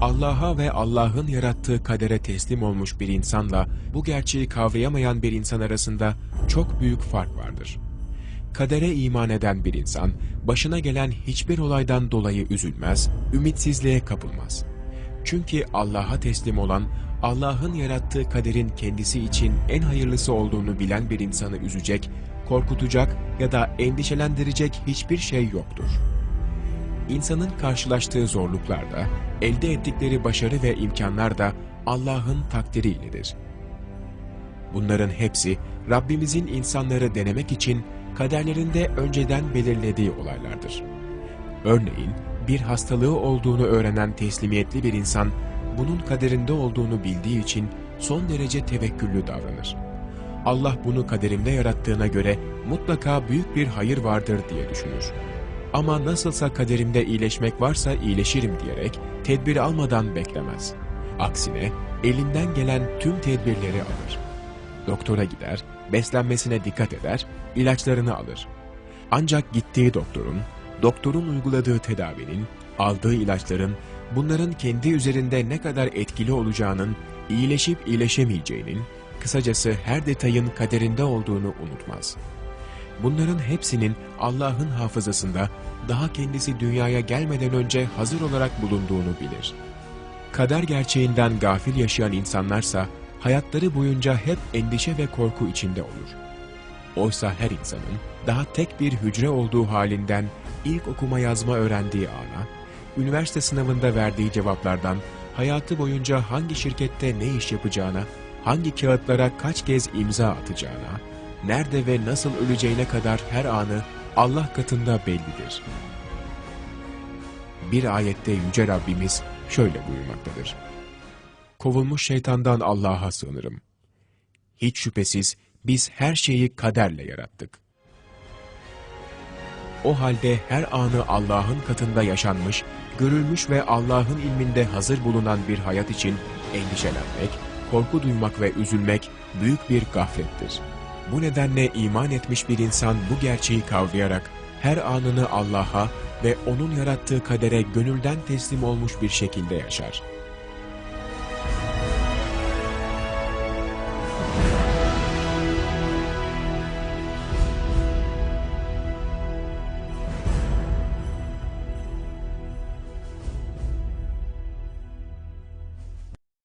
Allah'a ve Allah'ın yarattığı kadere teslim olmuş bir insanla bu gerçeği kavrayamayan bir insan arasında çok büyük fark vardır. Kadere iman eden bir insan, başına gelen hiçbir olaydan dolayı üzülmez, ümitsizliğe kapılmaz. Çünkü Allah'a teslim olan, Allah'ın yarattığı kaderin kendisi için en hayırlısı olduğunu bilen bir insanı üzecek, korkutacak ya da endişelendirecek hiçbir şey yoktur. İnsanın karşılaştığı zorluklar da, elde ettikleri başarı ve imkanlar da Allah'ın takdiriyledir. Bunların hepsi Rabbimizin insanları denemek için kaderlerinde önceden belirlediği olaylardır. Örneğin bir hastalığı olduğunu öğrenen teslimiyetli bir insan bunun kaderinde olduğunu bildiği için son derece tevekküllü davranır. Allah bunu kaderimde yarattığına göre mutlaka büyük bir hayır vardır diye düşünür. Ama nasılsa kaderimde iyileşmek varsa iyileşirim diyerek tedbir almadan beklemez. Aksine elinden gelen tüm tedbirleri alır. Doktora gider, beslenmesine dikkat eder, ilaçlarını alır. Ancak gittiği doktorun, doktorun uyguladığı tedavinin, aldığı ilaçların, bunların kendi üzerinde ne kadar etkili olacağının, iyileşip iyileşemeyeceğinin, kısacası her detayın kaderinde olduğunu unutmaz. Bunların hepsinin Allah'ın hafızasında daha kendisi dünyaya gelmeden önce hazır olarak bulunduğunu bilir. Kader gerçeğinden gafil yaşayan insanlarsa hayatları boyunca hep endişe ve korku içinde olur. Oysa her insanın daha tek bir hücre olduğu halinden ilk okuma yazma öğrendiği ana, üniversite sınavında verdiği cevaplardan hayatı boyunca hangi şirkette ne iş yapacağına, hangi kağıtlara kaç kez imza atacağına, nerede ve nasıl öleceğine kadar her anı Allah katında bellidir. Bir ayette Yüce Rabbimiz şöyle buyurmaktadır. Kovulmuş şeytandan Allah'a sığınırım. Hiç şüphesiz biz her şeyi kaderle yarattık. O halde her anı Allah'ın katında yaşanmış, görülmüş ve Allah'ın ilminde hazır bulunan bir hayat için endişelenmek, korku duymak ve üzülmek büyük bir gaflettir. Bu nedenle iman etmiş bir insan bu gerçeği kavrayarak her anını Allah'a ve O'nun yarattığı kadere gönülden teslim olmuş bir şekilde yaşar.